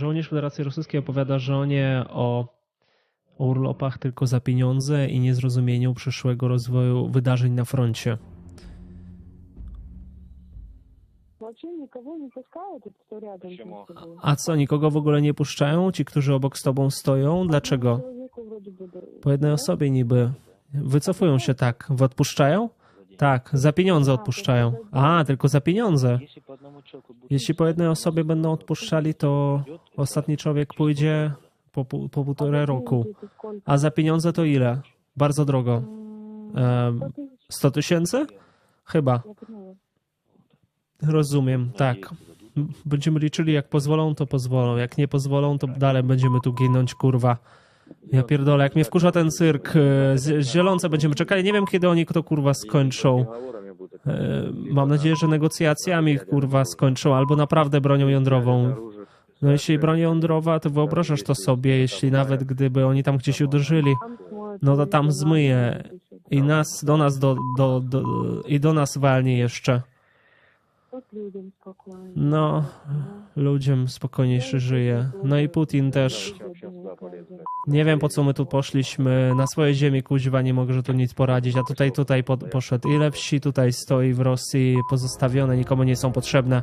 żołnierz Federacji Rosyjskiej opowiada żonie o o urlopach tylko za pieniądze i niezrozumieniu przyszłego rozwoju wydarzeń na froncie. A co, nikogo w ogóle nie puszczają? Ci, którzy obok z tobą stoją? Dlaczego? Po jednej osobie niby. Wycofują się tak. Odpuszczają? Tak, za pieniądze odpuszczają. A, tylko za pieniądze. Jeśli po jednej osobie będą odpuszczali, to ostatni człowiek pójdzie po, po półtora roku. A za pieniądze to ile? Bardzo drogo. Um, 100 tysięcy? Chyba. Rozumiem, tak. Będziemy liczyli, jak pozwolą, to pozwolą. Jak nie pozwolą, to dalej będziemy tu ginąć, kurwa. Ja pierdolę, jak mnie wkurza ten cyrk. E, Zielonce będziemy czekali. Nie wiem, kiedy oni to kurwa skończą. E, mam nadzieję, że negocjacjami kurwa skończą albo naprawdę bronią jądrową. No jeśli broń jądrowa, to wyobrażasz to sobie, jeśli nawet gdyby oni tam gdzieś uderzyli, no to tam zmyje i nas, do nas, do, do, do i do nas walnie jeszcze. No, ludziom spokojniejszy żyje. No i Putin też. Nie wiem po co my tu poszliśmy. Na swojej ziemi kuźwa nie może tu nic poradzić, a tutaj, tutaj po, poszedł. Ile wsi tutaj stoi w Rosji pozostawione, nikomu nie są potrzebne.